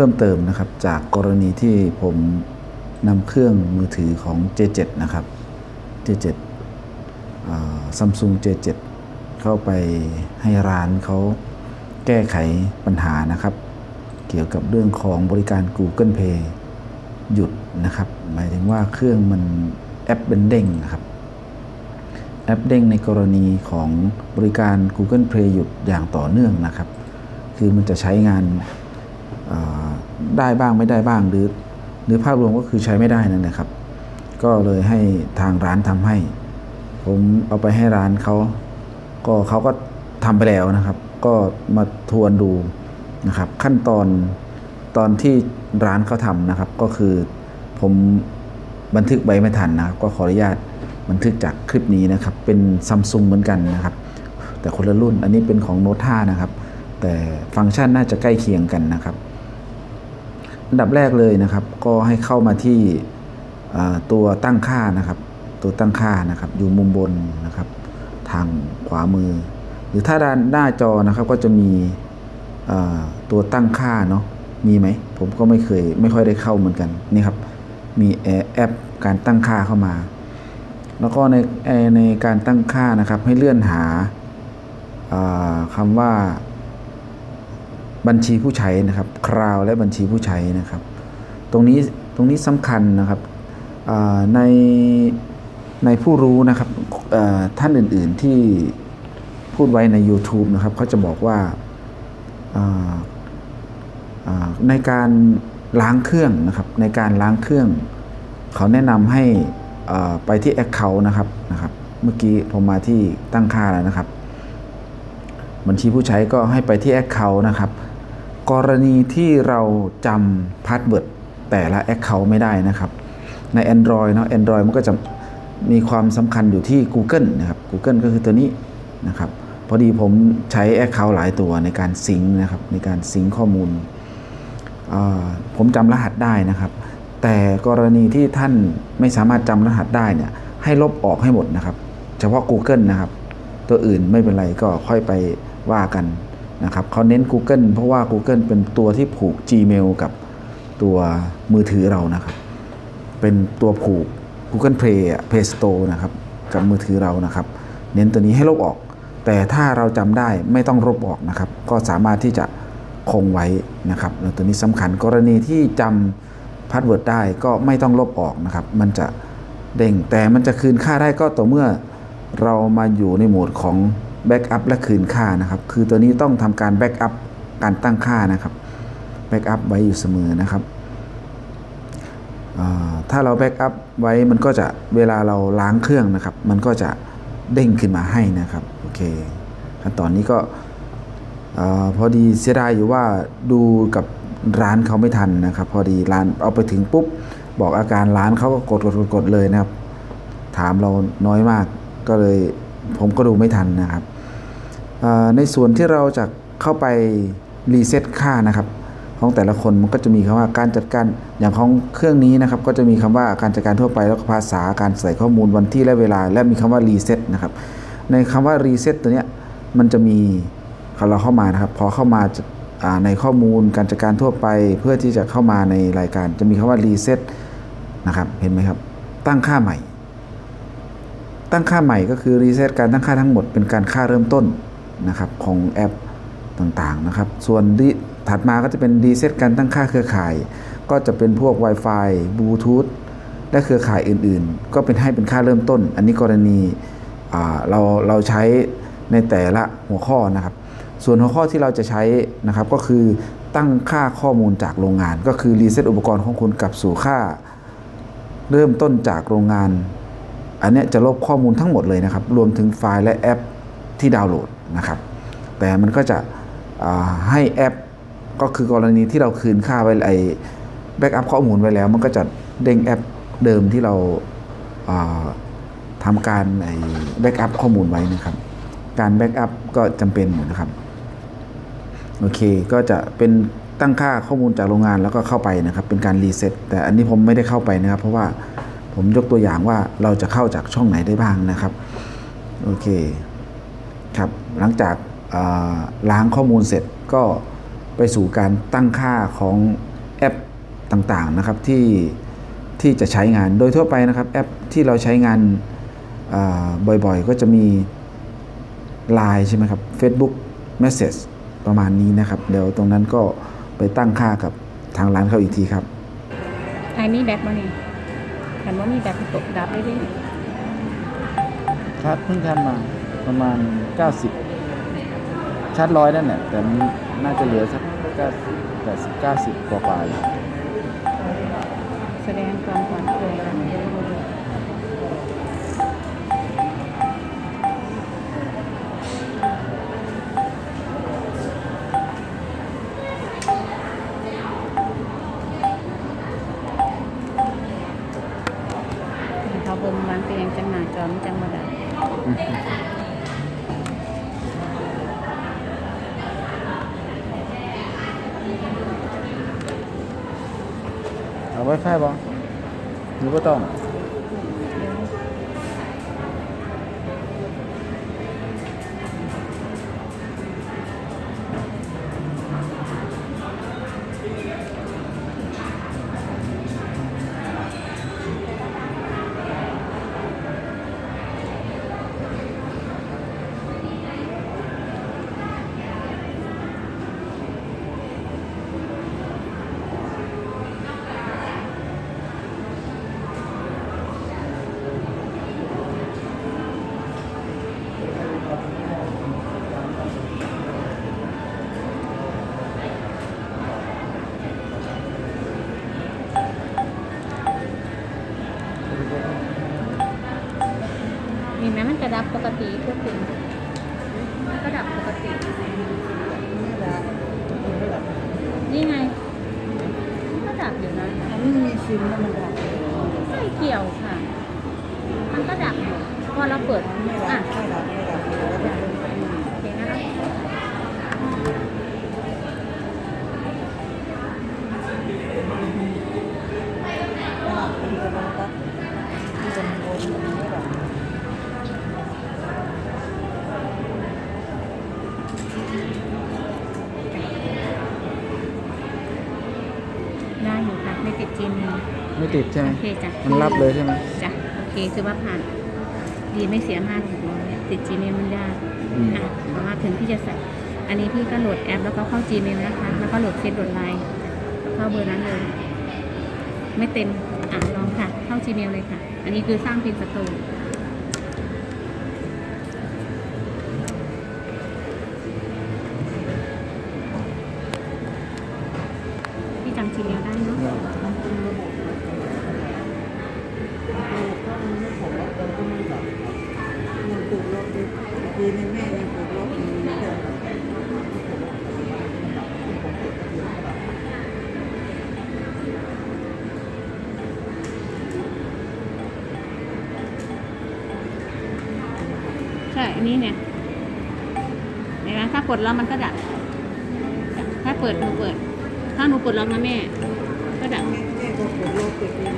เพิ่มเติมนะครับ จากกรณีที่ผมนำเครื่องมือถือของ J7 นะครับ J7 ซัมซุง J7 เข้าไปให้ร้านเขาแก้ไขปัญหานะครับ เกี่ยวกับเรื่องของบริการ Google Pay หยุดนะครับ หมายถึงว่าเครื่องมันแอปเป็นเด้งนะครับ แอปเด้งในกรณีของบริการ Google Play หยุดอย่างต่อเนื่องนะครับ คือมันจะใช้งาน ได้บ้างไม่ได้บ้างหรือ หรือภาพรวมก็คือใช้ไม่ได้นั่นแหละครับ ก็เลยให้ทางร้านทำให้ ผมเอาไปให้ร้านเขาก็เขาก็ทำไปแล้วนะครับ ก็มาทวนดูนะครับ ขั้นตอนตอนที่ร้านเขาทำนะครับ ก็คือผมบันทึกไว้ไม่ทันนะครับ ก็ขออนุญาตบันทึกจากคลิปนี้นะครับ เป็นซัมซุงเหมือนกันนะครับ แต่คนละรุ่นอันนี้เป็นของโน้ต5นะครับ แต่ฟังก์ชันน่าจะใกล้เคียงกันนะครับ อันดับแรกเลยนะครับ ก็ให้เข้ามาที่ตัวตั้งค่านะครับ ตัวตั้งค่านะครับ อยู่มุมบนนะครับ ทางขวามือ หรือถ้าด้านหน้าจอนะครับก็จะมีตัวตั้งค่าเนาะมีไหมผมก็ไม่เคยไม่ค่อยได้เข้าเหมือนกันนี่ครับ มีแอปการตั้งค่าเข้ามา แล้วก็ในในการตั้งค่านะครับ ให้เลื่อนหาคำว่า บัญชีผู้ใช้นะครับคราวและบัญชีผู้ใช้นะครับ ตรงนี้ตรงนี้สำคัญนะครับในในผู้รู้นะครับท่านอื่น ๆที่พูดไว้ใน YouTube นะครับเขาจะบอกว่าในการล้างเครื่องนะครับ ในการล้างเครื่อง เขาแนะนำให้ไปที่ Account นะครับนะครับเมื่อกี้ผมมาที่ตั้งค่าแล้วนะครับ บัญชีผู้ใช้ก็ให้ไปที่ Account นะครับ กรณีที่เราจำพาสเวิร์ดแต่ละ Account ไม่ได้นะครับ ใน Android เนาะ Android มันก็จะมีความสำคัญอยู่ที่ Google นะครับ Google ก็คือตัวนี้นะครับ พอดีผมใช้ Account หลายตัวในการซิงค์นะครับ ในการซิงค์ข้อมูล ผมจำรหัสได้นะครับ แต่กรณีที่ท่านไม่สามารถจำรหัสได้เนี่ยให้ลบออกให้หมดนะครับ เฉพาะ Google นะครับ ตัวอื่นไม่เป็นไรก็ค่อยไปว่ากัน นะครับเขาเน้น Google เพราะว่า Google เป็นตัวที่ผูก Gmail กับตัวมือถือเรานะครับ เป็นตัวผูก Google Play Play Store นะครับกับมือถือเรานะครับ เน้นตัวนี้ให้ลบออก แต่ถ้าเราจำได้ไม่ต้องลบออกนะครับ ก็สามารถที่จะคงไว้นะครับแล้วตัวนี้สำคัญกรณีที่จำพาสเวิร์ดได้ก็ไม่ต้องลบออกนะครับ มันจะเด้งแต่มันจะคืนค่าได้ก็ต่อเมื่อเรามาอยู่ในโหมดของ แบ็กอัพและคืนค่านะครับ คือตัวนี้ต้องทำการแบ็กอัพการตั้งค่านะครับแบ็กอัพไว้อยู่เสมอนะครับถ้าเราแบ็กอัพไว้มันก็จะเวลาเราล้างเครื่องนะครับ มันก็จะเด้งขึ้นมาให้นะครับโอเคขั้นตอนนี้ก็พอดีเสียดายอยู่ว่าดูกับร้านเขาไม่ทันนะครับ พอดีร้านเอาไปถึงปุ๊บ บอกอาการร้านเขาก็กดกดกดกดเลยนะครับ ถามเราน้อยมากก็เลย ผมก็ดูไม่ทันนะครับ ในส่วนที่เราจะเข้าไปรีเซ็ตค่านะครับ ของแต่ละคนมันก็จะมีคำว่าการจัดการอย่างของเครื่องนี้นะครับ ก็จะมีคำว่าการจัดการทั่วไปแล้วก็ภาษาการใส่ข้อมูลวันที่และเวลา และมีคำว่ารีเซ็ตนะครับ ในคำว่ารีเซ็ตตัวเนี้ยมันจะมีเราเข้ามานะครับ พอเข้ามาอ่าในข้อมูลการจัดการทั่วไปเพื่อที่จะเข้ามาในรายการ จะมีคำว่ารีเซ็ตนะครับ เห็นไหมครับ ตั้งค่าใหม่ ตั้งค่าใหม่ก็คือรีเซ็ตการตั้งค่าทั้งหมดเป็นการค่าเริ่มต้นนะครับของแอปต่างๆนะครับ ส่วน re- ถัดมาก็จะเป็นรีเซ็ตการตั้งค่าเครือข่าย ก็จะเป็นพวก Wi-Fi บลูทูธและเครือข่ายอื่นๆ ก็เป็นให้เป็นค่าเริ่มต้น อันนี้กรณีเราเราใช้ในแต่ละหัวข้อนะครับ ส่วนหัวข้อที่เราจะใช้นะครับก็คือตั้งค่าข้อมูลจากโรงงาน ก็คือรีเซ็ตอุปกรณ์ของคุณกลับสู่ค่า เริ่มต้นจากโรงงาน อันนี้จะลบข้อมูลทั้งหมดเลยนะครับ รวมถึงไฟล์และแอปที่ดาวน์โหลดนะครับ แต่มันก็จะให้แอปก็คือกรณีที่เราคืนค่าไว้ไอแบ็กอัพข้อมูลไว้แล้ว มันก็จะเด้งแอปเดิมที่เราาทำการไอแบ็กอัพข้อมูลไว้นะครับ การแบ็กอัพก็จำเป็นอยู่นะครับ โอเค ก็จะเป็นตั้งค่าข้อมูลจากโรงงานแล้วก็เข้าไปนะครับ เป็นการรีเซ็ตแต่อันนี้ผมไม่ได้เข้าไปนะครับ เพราะว่า ผมยกตัวอย่างว่าเราจะเข้าจากช่องไหนได้บ้างนะครับโอเคครับหลังจากาล้างข้อมูลเสร็จก็ไปสู่การตั้งค่าของแอปต่างๆนะครับที่ที่จะใช้งานโดยทั่วไปนะครับแอปที่เราใช้งานบ่อยๆ ก็จะมี Line ใช่ไหมครับ Facebook Message ประมาณนี้นะครับ เดี๋ยวตรงนั้นก็ไปตั้งค่ากับทางร้านเขาอีกทีครับไอ้มีแบตบ่นี่ แต่ว่ามีแบตตกดับได้ดิชาร์จเพิ่งชาร์จมาประมาณ 90 ชาร์จร้อยนั่นแหละแต่มันน่าจะเหลือสัก90 80 90 กว่ากว่าอยู่แสดงความผ่อนคลาย มีไหมมันกระดับปกติทั่วไปกระดับปกติ นี่ไงมันก็ดับอยู่นะอันนี้มีซิมแล้วมันดับไม่เกี่ยวค่ะ มันก็ดับอยู่พอเราเปิดไม่ดับไม่ดับไม่ดับไม่ดับ โอเคนะได้อยู่ค่ะไม่ติดจีนเลย ไม่ ติดใช่ไหมโอเคจ้ะมันรับเลยใช่ไหมจ้ะโอเคคือว่าผ่าน ดีไม่เสียห้าหกร้อยติดจีเมลมันยากอืม อะเพราะว่าถึงพี่จะใส่อันนี้พี่ก็โหลดแอปแล้วก็เข้า Gmail นะคะ แล้วก็โหลดเฟซโหลดไลน์เข้าเบอร์นั้นเลย ไม่เต็มอะลองค่ะ เข้า Gmail เลยค่ะ อันนี้คือสร้างพิมพ์สตู ช่อันนี้เนี่ยเห็นไหมถ้ากดแล้วมันก็ดับ ถ้าเปิดหนูเปิด ถ้าหนูกดล็อกนะแม่ ก็ดับแม่แม่ก็ปลูกปปีนี้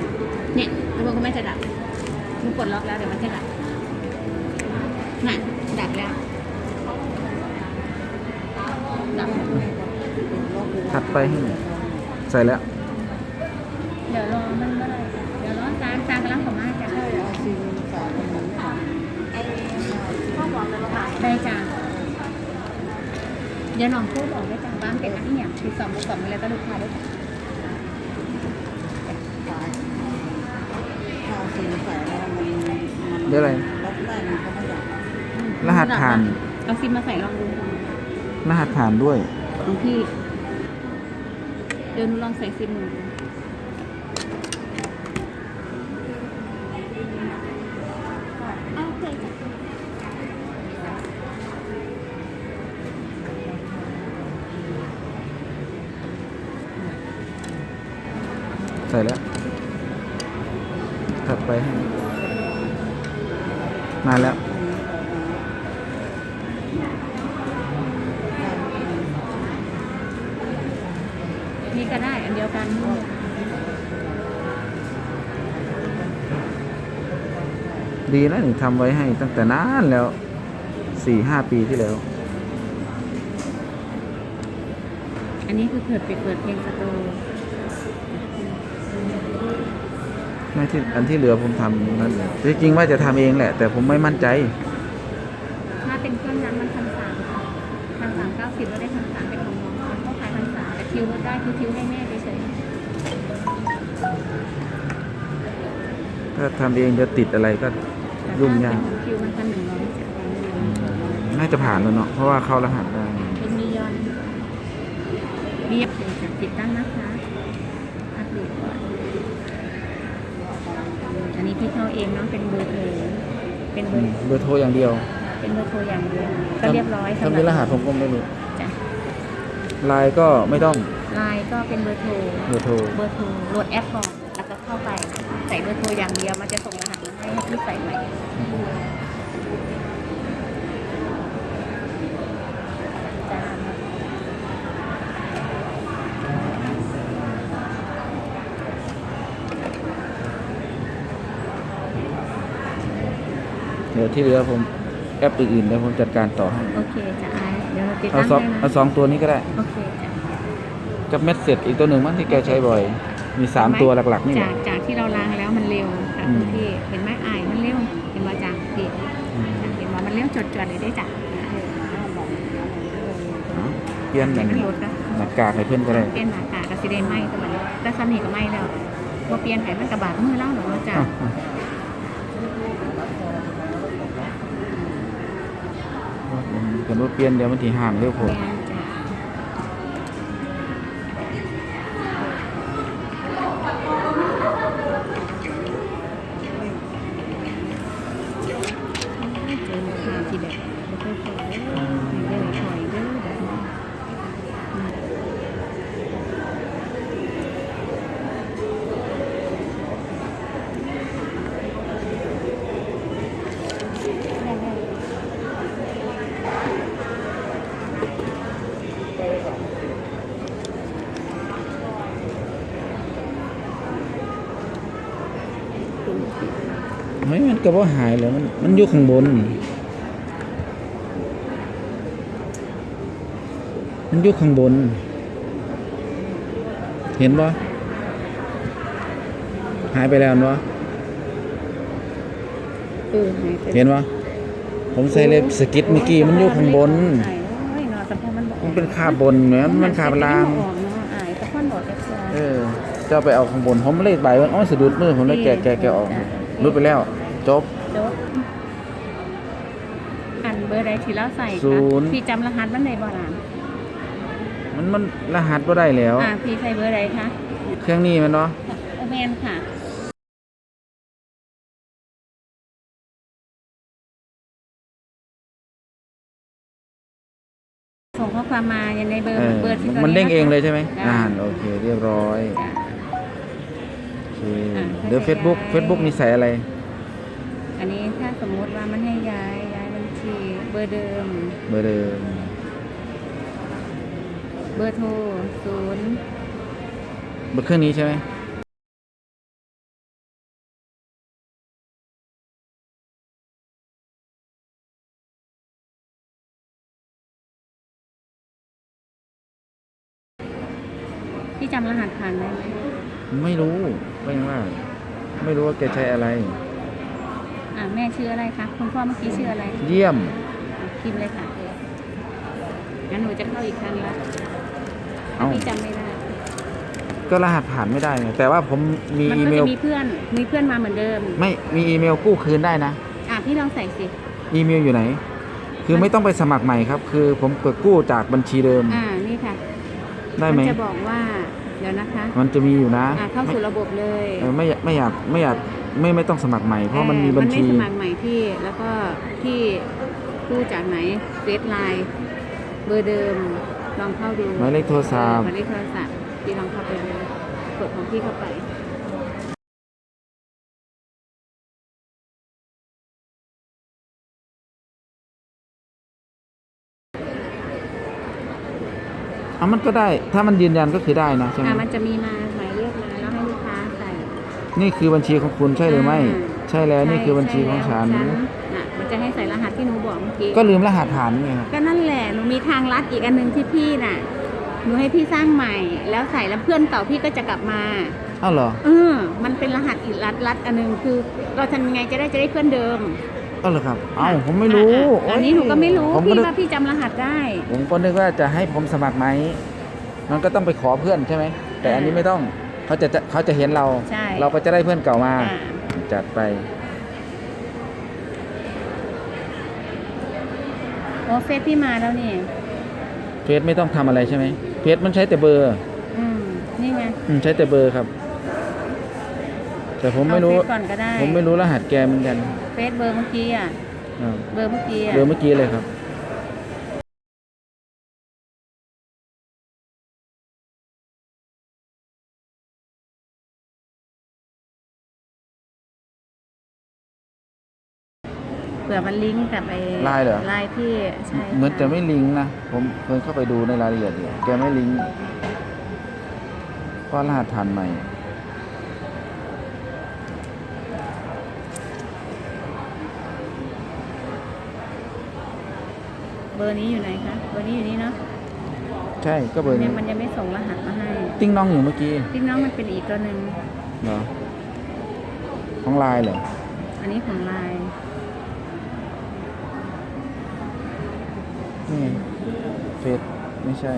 เนี่ยแล้วมันก็ไม่จะดับหนูกดล็อกแล้วเดี๋ยวมันจะดับน่ะดับแล้ว ดับแม่ก็ปลูกลบถัดไปให้หน่อยใส่แล้ว เดี๋ยวรอมันเมื่อไหรเดี๋ยวรอจานจานกำลังของมาจ้ะ ใช่เอาซิมใส่มันเหมือนกัน พ่อบอกเลยว่าได้จ้าเดี๋ยวน้องพูดบอกได้จ้าบ้านเป็นอะไรอย่างที่สองสองมีอะไรก็ลูกค้าได้จ้ะตายถ้าเอาซิมใส่แล้วมันมันเดี๋ยวอะไรลบได้มันก็ไม่ดับรหัสผ่าน เอาซิมมาใส่ลองดูรหัสผ่านด้วย ของพี่ เดี๋ยวหนูลองใส่ซิมหนูดู ไปให้มาแล้ว นี่ก็ได้อันเดียวกันดีนะหนึ่งทำไว้ให้ตั้งแต่นานแล้วสี่ห้าปีที่แล้ว อันอันนี้คือเปิดปิดเปิดเพลงสโตร์ ไม่ที่อันที่เหลือผมทำนั้นจริงๆว่าจะทำเองแหละ แต่ผมไม่มั่นใจ ถ้าเป็นเครื่องนั้นมันพันสามพันสามเก้าสิบแล้วได้พันสามเป็นของน้องเขาขายพันสามแต่คิวลดได้คือคิวให้แม่เฉยถ้าทำเองจะติดอะไรก็ๆแต่ยุ่งถ้าเป็ยากนของคิวมันพันหนึ่งร้อยเจ็ดพันหนึ่งน่าจะผ่านแล้วเนาะเพราะว่าเข้ารหัสได้เป็นมียอนเรียบเลยค่ะติดตั้งนะคะอัปเดตก่อน อันนี้พี่เข้าเองเนาะเป็นเบอร์โทรเป็นเบอือมร์เบอร์โทรอย่างเดียว เป็นเบอร์โทรอย่างเดียวก็เรียบร้อยสำหทำเป็นรหัสผมก็ไม่รู้จ้ะไลน์ก็ไม่ต้องไลน์ก็เป็นเบอร์โทร เบอร์โทรเบอร์โทรโหลดแอปก่อนแล้วก็เข้าไป ใส่เบอร์โทรอย่างเดียวมันจะส่งรหัสมาให้ให้พี่ใส่ใหม่จ้า เดี๋ยวที่เหลือผมแอปอื่นๆเดี๋ยวผมจัดการต่อให้โอเคจ้ะไอซ์เดี๋ยวเราติดเอาตั้งสองให้นะเอาสองตัวนี้ก็ได้ โอเคจ้ะกับเม็ดเสร็จอีกตัวหนึ่งมั้งที่แกใช้บ่อย มีสามตัวหลักๆนี่แหจาละ กจากที่เราล้างแล้วมันเร็วค่ะอืม คุณพี่เห็นไหมไอายมันเร็วเห็นว่าจ้ะพี่อืมเห็นว่ามันเร็วจดๆเลยได้จ้ะเอาเปลี่ยนแต่อันมันนี้ลดนะ หน้ากากให้เพื่อนก็ได้ เปลี่ยนหน้ากากก็สิได้ไหมแต่มันแต่สนิทก็ไหมแล้วว่าเปลี่ยนไขมันกระบาดมือเล่าหรอจ้ะอ้าวอ้า วกันว่าเปลี่ยนเดี๋ยวมันถีห่างเร็วผม ก็บ่หายเลยมันมันอยู่ข้างบน มันอยู่ข้างบน เห็นบ่หายไปแล้วเนาะเออหายไปเห็นบ่ผมใส่เล็บสกิดเมื่อกี้มันอยู่ข้างบน หายโอ้ยเนาะแต่พอมันบอกมันเป็นคาบนแหมมันคาบลาง ออกเนาะอายแต่พอนบอกแกเสียเออเจ้าไปเอาข้างบนผมเลยใบว่าอ๋อสะดุดมือผมเลยแกะแกะแกะออกรุดไปแล้ว จบ จบอันเบอร์ใดที่เราใส่ศูคะนย์ พี่จำรหัสมันได้บ่ล่ะมันมันรหัสบ่ได้แล้ว อ่าพี่ใส่เบอร์ใดคะเครื่องนี้มันเนาะโอแมนค่ะส่งข้อความมาอย่างในเบอร์เออเบอร์ที่ตัวมันเด้งเองเลยใช่ไหมจ้ะอ่านโอเค เรียบร้อย จ้ะ โอเคอะเดี๋ยว Facebook Facebook นี่ใส่อะไร อันนี้ถ้าสมมุติว่ามันให้ย้ายย้ายบัญชีเบอร์เดิม เบอร์เดิม เบอร์โทรศูนย์เบอร์เครื่องนี้ใช่ไหมพี่จำรหัสผ่านได้ไหมไม่รู้ไม่ว่า ไม่รู้ว่าแกใช้อะไรอ่า แม่ชื่ออะไรคะคุณพ่อเมื่อกี้ชื่ออะไรเยี่ยมพิมพ์เลยค่ะงั้นหนูจะเข้าอีกครั้งละถ้าเอ้าพี่จำไม่ได้ก็รหัสผ่านไม่ได้ไงแต่ว่าผมมีมันอีก็เมจะลมีเพื่อนมีเพื่อนมาเหมือนเดิมไม่มีอีเมลกู้คืนได้นะ อะพี่ลองใส่สิอีเมลอยู่ไหน คือไม่ต้องไปสมัครใหม่ครับ คือผมกดกู้จากบัญชีเดิมอ่านี่ค่ะได้ไหมนจะบอกว่าเดี๋ยวนะคะมันจะมีอยู่นะ อ่าเข้าสู่ระบบเลย เออไม่อยากไม่อยากไม่อยาก ไม่ไม่ต้องสมัครใหม่เพราะมันมีบัญชี มันไม่สมัครใหม่ที่แล้วก็ที่กู้จากไหนเฟซไลน์เบอร์เดิมลองเข้าดูหมายเลขโทรศัพท์หมายเลขโทรศัพท์พี่ลองเข้าไปเลยกดของพี่เข้าไปอะมันก็ได้ถ้ามันยืนยันก็คือได้นะใช่ไหมอ่ามันจะมีมาหมายเลขมาแล้วให้ลูกค้าใส่ นี่คือบัญชีของคุณใช่หรือไม่อ่าใช่แล้วนี่คือบัญชีของฉันใช่แล้วน่ะมันจะให้ใส่รหัสที่หนูบอกเมื่อกี้ก็ลืมรหัสผ่านนี่ไงครับก็นั่นแหละหนูมีทางลัดอีกอันหนึงที่พี่น่ะหนูให้พี่สร้างใหม่ แล้วใส่แล้วเพื่อนเก่าพี่ก็จะกลับมา อ้าวเหรอเออ มันเป็นรหัสอีกรัดรัดอันหนึงคือ เราทำยังไงจะได้จะได้เพื่อนเดิมอ้าวเหรอครับเอ้าผมไม่รู้อะอะอันนี้หนูก็ไม่รู้ผมก็พี่นึกว่าพี่จำรหัสได้ ผมก็นึกว่าจะให้ผมสมัครไหมมันก็ต้องไปขอเพื่อนใช่ไหมแต่อันนี้ไม่ต้อง เขาจะจะเขาจะเห็นเรา ใช่เราก็จะได้เพื่อนเก่ามาอ่า จัดไป โอ้เฟซพี่มาแล้วนี่เฟซไม่ต้องทำอะไรใช่ไหมเฟซมันใช้แต่เบอร์อืมนี่ไงอืมใช้แต่เบอร์ครับ แต่ผมไม่รู้เอาเฟซก่อนก็ได้ผมไม่รู้รหัสแกเหมือนกันเฟซเบอร์เมื่อกี้อะ อ่าเบอร์เมื่อกี้อะ เบอร์เมื่อกี้เลยครับ มันลิงก์กับไอ้ไลน์เหรอ ไลน์ที่ใช่เหมือนจะค่ไม่ลิงก์นะ ผมเคยเข้าไปดูในรายละเอียดอยู่แกไม่ลิงก์เพราะรหัสผ่านใหม่ เบอร์นี้อยู่ไหนคะ เบอร์นี้อยู่นี่เนาะใช่ก็เบอร์ยันี้งมันยังไม่ส่งรหัสมาให้ติ้งน้องอยู่เมื่อกี้พี่น้องมันเป็นอีกตัวหนึ่งเหรอของไลน์เหรอ อันนี้ของไลน์ นี่ไงเฟซไม่ใช่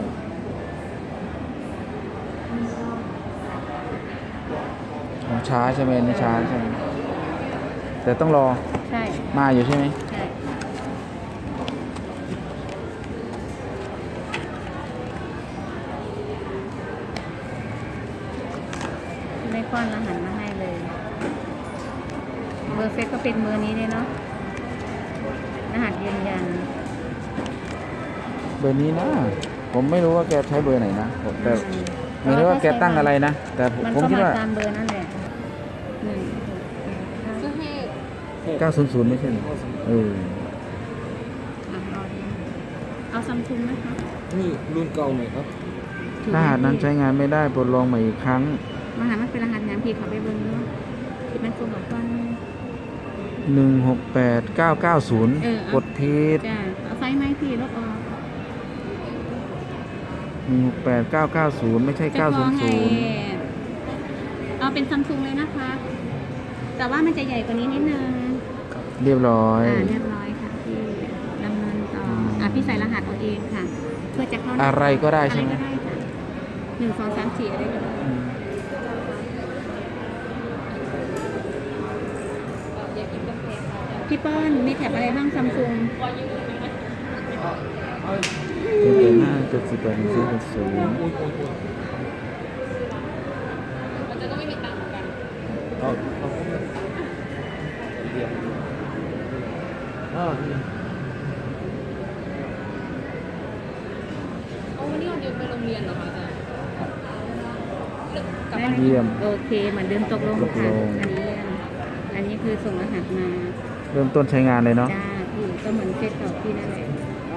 ของช้าใช่ไหมอันนี่ช้าใช่ไหมแต่ต้องรอใช่ มาอยู่ใช่ไหมใช่ไม่ป้อนรหัสมาให้เลย เบอร์เฟซก็เป็นเบอร์นี้เลยเนาะรหัสยืนยันเบอร์นี้นะ ผมไม่รู้ว่าแกใช้เบอร์ไหนนะผมแต่อืมไม่รู้ว่าแกตั้งอะไรนะ แต่ผมมันผมก็คิดมาว่า ตามเบอร์นั่นแหละหนึ่งซื้อให้900 ไม่ใช่เหรอเอออะรอดูเอาซัมซุงไหมคะนี่รุ่นเก่าหน่อยครับ ถือรหัสนั้นใช้งานไม่ได้ปลดลองใหม่อีกครั้งรหัสมันเป็นรหัสงานพี่เขาไปเบิ้งเนาะมันคงบอกว่า 168เออ990เอากดผิดจ้ะเอาไซส์ไหมพี่ลบออก 168 990ไม่ใช่จะฟ้องไง900เอาเป็นซัมซุงเลยนะคะ แต่ว่ามันจะใหญ่กว่านี้นิดนึงเรียบร้อยอ่าเรียบร้อยค่ะพี่ดำเนินต่ออะพี่ใส่รหัสเอาเองค่ะ เพื่อจะเข้าอะไรก็ได้ใช่ไหมอะรก็ได้ค่ะหนึ่งสองสามสี่อะไรก็ได้อืมพี่เปิ้ลมีแถบอะไรบ้างซัมซุง เจ็ดแปดห้าเจ็ดสิบแปดสี่เจ็ดศูนย์เอาเอาเดี๋ยวอ่านี่ได้ไหมเยี่ยมโอเค เหมือนเดิมตกลงตกค่ะลง อันนี้ยังอันนี้คือส่งรหัสมาเริ่มต้นใช้งานเลยเนาะ จ้าพี่ก็เหมือนเฟซเก่าพี่นั่นแหละอ่า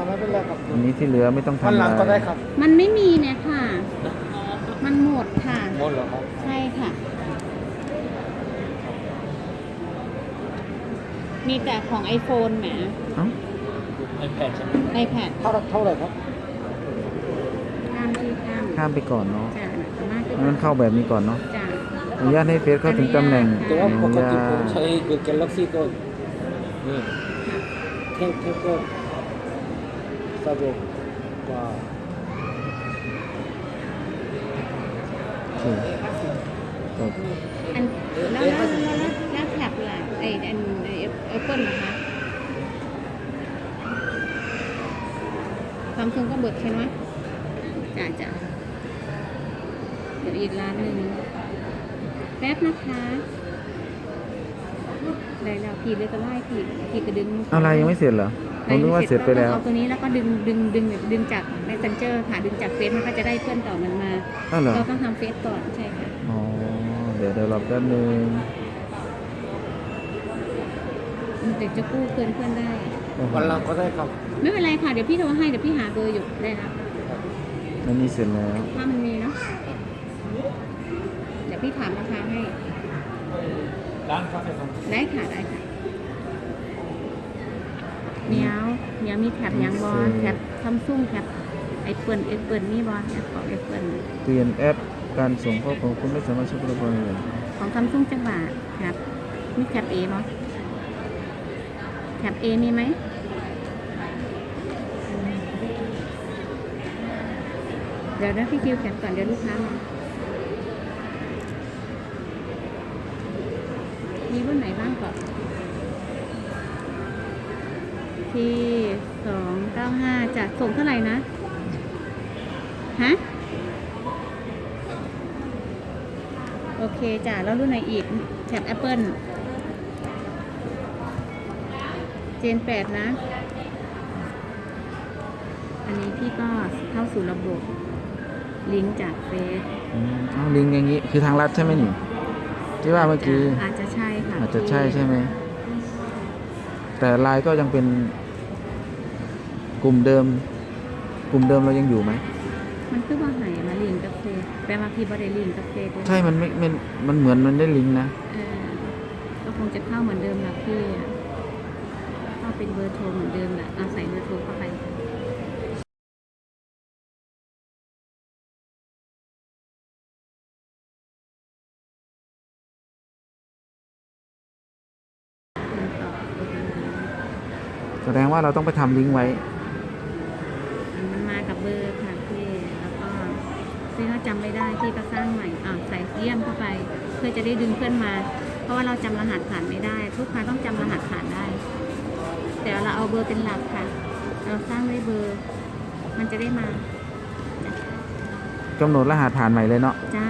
ไม่เป็นไรครับอันนี้ที่เหลือไม่ต้องทำวันหลังอะไรก็ได้ครับมันไม่มีเนี่ยค่ะ มันหมดค่ะ หมดเหรอครับใช่ค่ะ มีแต่ของ iPhone แหม เอ้า iPad ใช่ไหม iPad เท่าเท่าไหร่ครับข้ามที่ข้ามข้ามไปก่อนเนาะจ้าสามารถให้มันเข้าแบบนี้ก่อนเนาะจ้าอนุญาตให้เฟซเข้าถึงตำแหน่งแต่ว่าปกติอผมนุญาตใช้ Google Galaxy ก็นี่แค่แค่ก็สะดวกกว่าโอ เคจบอันแล้วแล้วแล้วแล้วแล้วแท็บล่ะไออันแอปเปิลนะคะซัมซุงก็เบิกใช่ไหมจ้าจ้าเดี๋ยวอีกร้านหนึ่งแป๊บนะคะได้แล้วพี่เลยก็ไล่พี่พี่ก็ดึง อะไรยังไม่เสร็จเหรอ ผมนึกว่าเสร็จไปแล้ว เอาตัวนี้แล้วก็ดึงดึงดึงดึงจาก messenger ค่ะดึงจากเฟซมันก็จะได้เพื่อนต่อมันมาอ้าวเหรอ เราต้องทำเฟซก่อนใช่ค่ะ อ๋อ เดี๋ยวเดี๋ยวรอแป๊บนึงเด็กจะกู้เพื่อนเพื่อนได้วันหลังก็ได้ครับไม่เป็นไรค่ะ เดี๋ยวพี่โทรให้ เดี๋ยวพี่หาเบอร์อยู่ได้ครับอันนี้เสร็จแล้ว ถ้ามันมีเนาะเดี๋ยวพี่ถามราคาให้ร้านกาแฟของ ได้ค่ะได้ค่ะ เหนียวเหนียวมีแท็บยังบอลแท็บซัมซุงแท็บไอเปิลไอเปิลนี่บอแอปของไอเปิลเปลี่ยนแอปการส่งข้อความคุณไม่สามารถใช้บริการเลยของซัมซุงจังหวะครับมีแคปเอมั้แคปเอมีไหมเดี๋ยวนะพี่คิวแคปก่อนเดี๋ยวลูกค้ามามีรุ่นไหนบ้างก่อน ที่สองเก้าห้าจะส่งเท่าไหร่นะ ฮะ โอเคจ้ะแล้วรุ่นไหนอีก แถบ Apple เจนแปดนะ อันนี้พี่ก็เข้าสู่ระบบ ลิงก์จากเฟซอืมเอาลิงก์อย่างนี้ คือทางลัดใช่ไหมนี่ที่ว่าเมื่อกี้ อาจจะใช่ค่ะอาจจะใช่ใช่ไหม แต่ไลน์ก็ยังเป็นกลุ่มเดิม กลุ่มเดิมเรายังอยู่ไหม มันคือว่าไหนมาลิงก์กับเฟซแปลว่าพี่บ่ได้ลิงก์กับเฟซด้วยใช่ มันไม่มันมันเหมือนมันได้ลิงก์นะ เออก็คงจะเข้าเหมือนเดิมแหละพี่เข้าเป็นเบอร์โทรเหมือนเดิมแหละเอาใส่เบอร์โทรเข้าไป ดงว่าเราต้องไปทำลิงก์ไว้ มันมากับเบอร์ค่ะพี่แล้วก็พี่ก็จำไม่ได้พี่ก็สร้างใหม่อ่าใส่เยี่ยมเข้าไป เพื่อจะได้ดึงเพื่อนมา เพราะว่าเราจำรหัสผ่านไม่ได้ลูกค้าต้องจำรหัสผ่านได้ แต่เราเอาเบอร์เป็นหลักค่ะ เราสร้างด้วยเบอร์ มันจะได้มากำหนดรหัสผ่านใหม่เลยเนาะจ้า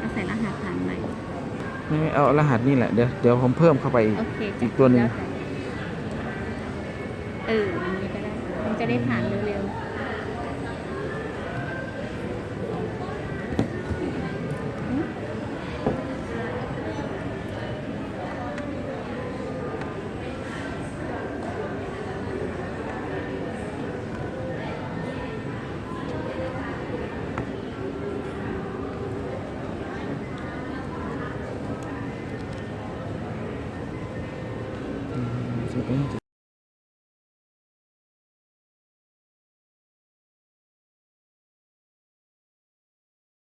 ก็ใส่รหัสผ่านใหม่ไม่ไม่เอารหัสนี่แหละ เดี๋ยวเดี๋ยวผมเพิ่มเข้าไปอีก โอเคจ้ะอีกตัวหนึ่ง แล้แต่ เอออันนี้ก็ได้มันจะได้ผ่านเร็ว